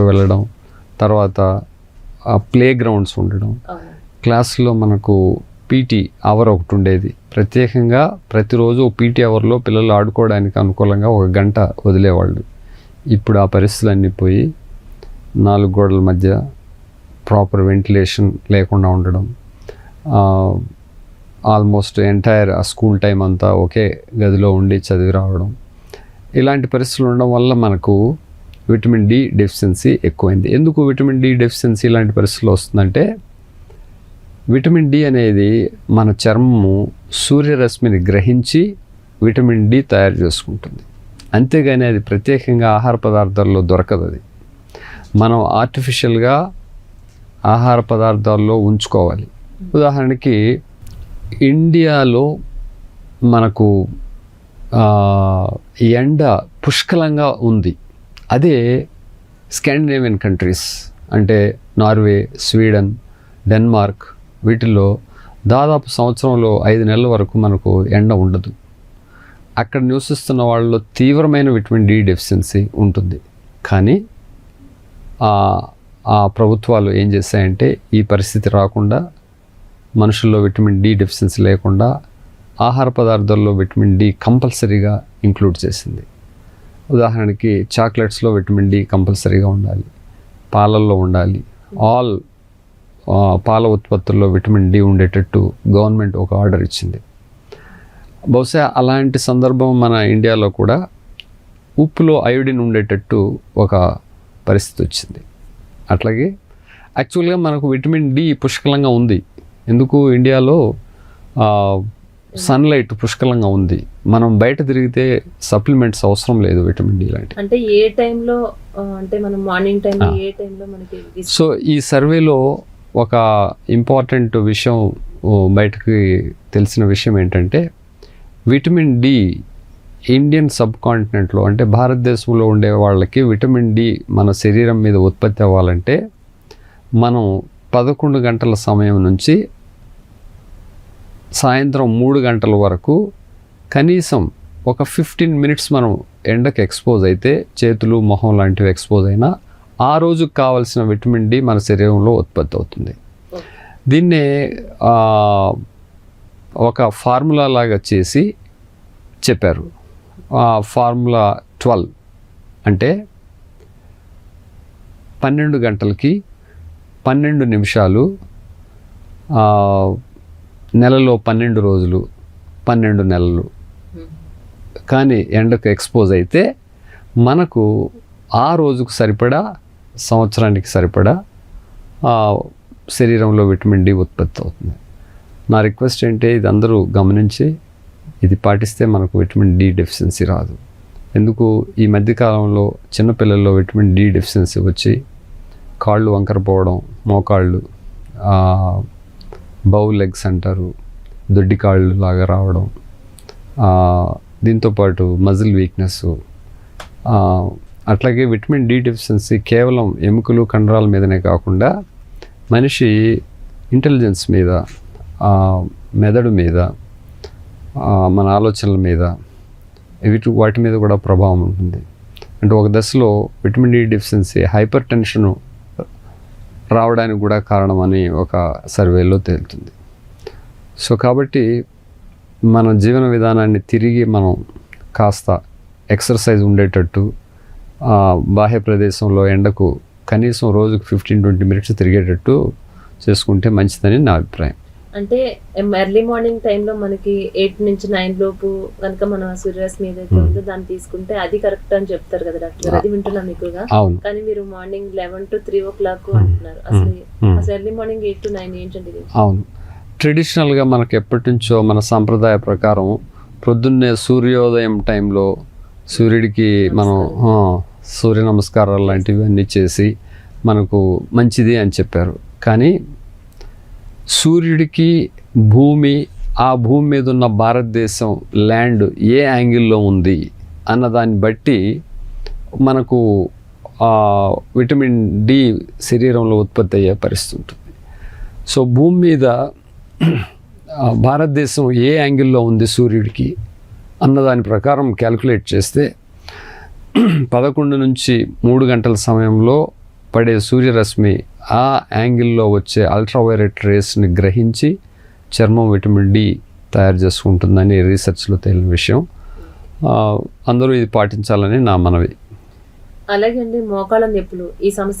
వెళ్ళడం తర్వాత play grounds ఉండడం. క్లాస్లో మనకు పీటీ అవర్ ఒకటి ఉండేది. ప్రత్యేకంగా ప్రతిరోజు పీటీ అవర్లో పిల్లలు ఆడుకోవడానికి అనుకూలంగా ఒక గంట వదిలేవాళ్ళు. ఇప్పుడు ఆ పరిస్థితులు అన్నీ పోయి నాలుగు గోడల మధ్య ప్రాపర్ వెంటిలేషన్ లేకుండా ఉండడం. ఆల్మోస్ట్ ఎంటైర్ ఆ స్కూల్ టైం అంతా ఒకే గదిలో ఉండి చదివి రావడం. ఇలాంటి పరిస్థితులు ఉండడం వల్ల మనకు విటమిన్ డి డెఫిషియన్సీ ఎక్కువైంది. ఎందుకు విటమిన్ డి డెఫిషియన్సీ ఇలాంటి పరిస్థితులు వస్తుందంటే విటమిన్ డి అనేది మన చర్మము సూర్యరశ్మిని గ్రహించి విటమిన్ డి తయారు చేసుకుంటుంది. అంతేగాని అది ప్రత్యేకంగా ఆహార పదార్థాల్లో దొరకదు అది. మనం ఆర్టిఫిషియల్గా ఆహార పదార్థాల్లో ఉంచుకోవాలి. ఉదాహరణకి ఇండియాలో మనకు ఎండ పుష్కలంగా ఉంది. అదే స్కాండినేవియన్ కంట్రీస్ అంటే నార్వే స్వీడన్ డెన్మార్క్ వీటిల్లో దాదాపు సంవత్సరంలో ఐదు నెలల వరకు మనకు ఎండ ఉండదు. అక్కడ నివసిస్తున్న వాళ్ళలో తీవ్రమైన విటమిన్ డి డెఫిషియన్సీ ఉంటుంది. కానీ ఆ- ప్రభుత్వాలు ఏం చేశాయంటే ఈ పరిస్థితి రాకుండా మనుషుల్లో విటమిన్ డి డెఫిషియన్సీ లేకుండా ఆహార పదార్థాల్లో విటమిన్ డి కంపల్సరీగా ఇంక్లూడ్ చేసింది. ఉదాహరణకి చాక్లెట్స్లో విటమిన్ డి కంపల్సరీగా ఉండాలి. పాలల్లో ఉండాలి. ఆల్ పాల ఉత్పత్తుల్లో విటమిన్ డి ఉండేటట్టు గవర్నమెంట్ ఒక ఆర్డర్ ఇచ్చింది. బహుశా అలాంటి సందర్భం మన ఇండియాలో కూడా ఉప్పులో అయోడిన్ ఉండేటట్టు ఒక పరిస్థితి వచ్చింది. అట్లాగే యాక్చువల్గా మనకు విటమిన్ డి పుష్కలంగా ఉంది. ఎందుకు? ఇండియాలో సన్లైట్ పుష్కలంగా ఉంది. మనం బయట తిరిగితే సప్లిమెంట్స్ అవసరం లేదు విటమిన్ డి లాంటి అంటే ఏ టైంలో అంటే మనం మార్నింగ్ టైంలో ఏ టైంలో మనకి సో ఈ సర్వేలో ఒక ఇంపార్టెంట్ విషయం బయటకి తెలిసిన విషయం ఏంటంటే విటమిన్ డి ఇండియన్ సబ్ కాంటినెంట్లో అంటే భారతదేశంలో ఉండే వాళ్ళకి విటమిన్ డి మన శరీరం మీద ఉత్పత్తి అవ్వాలంటే మనం పదకొండు గంటల సమయం నుంచి సాయంత్రం మూడు గంటల వరకు కనీసం ఒక ఫిఫ్టీన్ మినిట్స్ మనం ఎండకు ఎక్స్పోజ్ అయితే చేతులు మొహం లాంటివి ఎక్స్పోజ్ అయినా ఆ రోజుకు కావాల్సిన విటమిన్ డి మన శరీరంలో ఉత్పత్తి అవుతుంది. దీన్నే ఒక ఫార్ములా లాగా చేసి చెప్పారు. ఆ ఫార్ములా ట్వెల్వ్ అంటే పన్నెండు గంటలకి పన్నెండు నిమిషాలు నెలలో పన్నెండు రోజులు పన్నెండు నెలలు. కానీ ఎండకు ఎక్స్పోజ్ అయితే మనకు ఆ రోజుకు సరిపడా సంవత్సరానికి సరిపడా శరీరంలో విటమిన్ డి ఉత్పత్తి అవుతుంది. నా రిక్వెస్ట్ ఏంటి ఇది అందరూ గమనించి ఇది పాటిస్తే మనకు విటమిన్ డి డెఫిషియన్సీ రాదు. ఎందుకు? ఈ మధ్యకాలంలో చిన్నపిల్లల్లో విటమిన్ డి డెఫిషియన్సీ వచ్చి కాళ్ళు వంకరపోవడం మోకాళ్ళు బౌ లెగ్స్ అంటారు దొడ్డి కాళ్ళు లాగా రావడం దీంతోపాటు మజిల్ వీక్నెస్ అట్లాగే విటమిన్ డి డెఫిషియన్సీ కేవలం ఎముకలు కండరాల మీదనే కాకుండా మనిషి ఇంటెలిజెన్స్ మీద మెదడు మీద మన ఆలోచనల మీద వీటి వాటి మీద కూడా ప్రభావం ఉంటుంది. అంటే ఒక దశలో vitamin D deficiency hypertension రావడానికి కూడా కారణమని ఒక సర్వేలో తేలుతుంది. సో కాబట్టి మన జీవన విధానాన్ని తిరిగి మనం కాస్త ఎక్సర్సైజ్ ఉండేటట్టు బాహ్య ప్రదేశంలో ఎండకు కనీసం రోజుకు ఫిఫ్టీన్ ట్వంటీ మినిట్స్ తిరిగేటట్టు చేసుకుంటే మంచిదని నా అభిప్రాయం. అంటే ఎర్లీ మార్నింగ్ టైంలో మనకి ఎయిట్ నుంచి నైన్ లోపు కనుక మన సూర్యరశ్మి ఏదైతే ఉందో దాన్ని తీసుకుంటే అది కరెక్ట్ అని చెప్తారు కదా డాక్టర్ అది వింటున్నాం ఎక్కువగా. కానీ మీరు morning eleven to three o'clock అంటున్నారు. అసలు Hmm. అసలు early morning eight to nine ఏంటండి అవును. ట్రెడిషనల్గా మనకు ఎప్పటి నుంచో మన సాంప్రదాయ ప్రకారం ప్రొద్దున్నే సూర్యోదయం టైంలో సూర్యుడికి మనం సూర్య నమస్కారాలు లాంటివి అన్నీ చేసి మనకు మంచిది అని చెప్పారు. కానీ సూర్యుడికి భూమి ఆ భూమి మీద ఉన్న భారతదేశం ల్యాండ్ ఏ యాంగిల్లో ఉంది అన్న దాన్ని బట్టి మనకు విటమిన్ డి శరీరంలో ఉత్పత్తి అయ్యే పరిస్థితి ఉంటుంది. సో భూమి మీద భారతదేశం ఏ యాంగిల్లో ఉంది సూర్యుడికి అన్నదాని ప్రకారం క్యాలిక్యులేట్ చేస్తే పదకొండు నుంచి మూడు గంటల సమయంలో పడే సూర్యరశ్మి ఆ యాంగిల్లో వచ్చే అల్ట్రావైరెట్ రేస్ని గ్రహించి చర్మం విటమిన్ డి తయారు చేసుకుంటుందని రీసెర్చ్లో తేలిన విషయం. అందరూ ఇది పాటించాలని నా మనవి. అలాగే అండి మోకాళ్ళ నొప్పులు ఈ సమస్య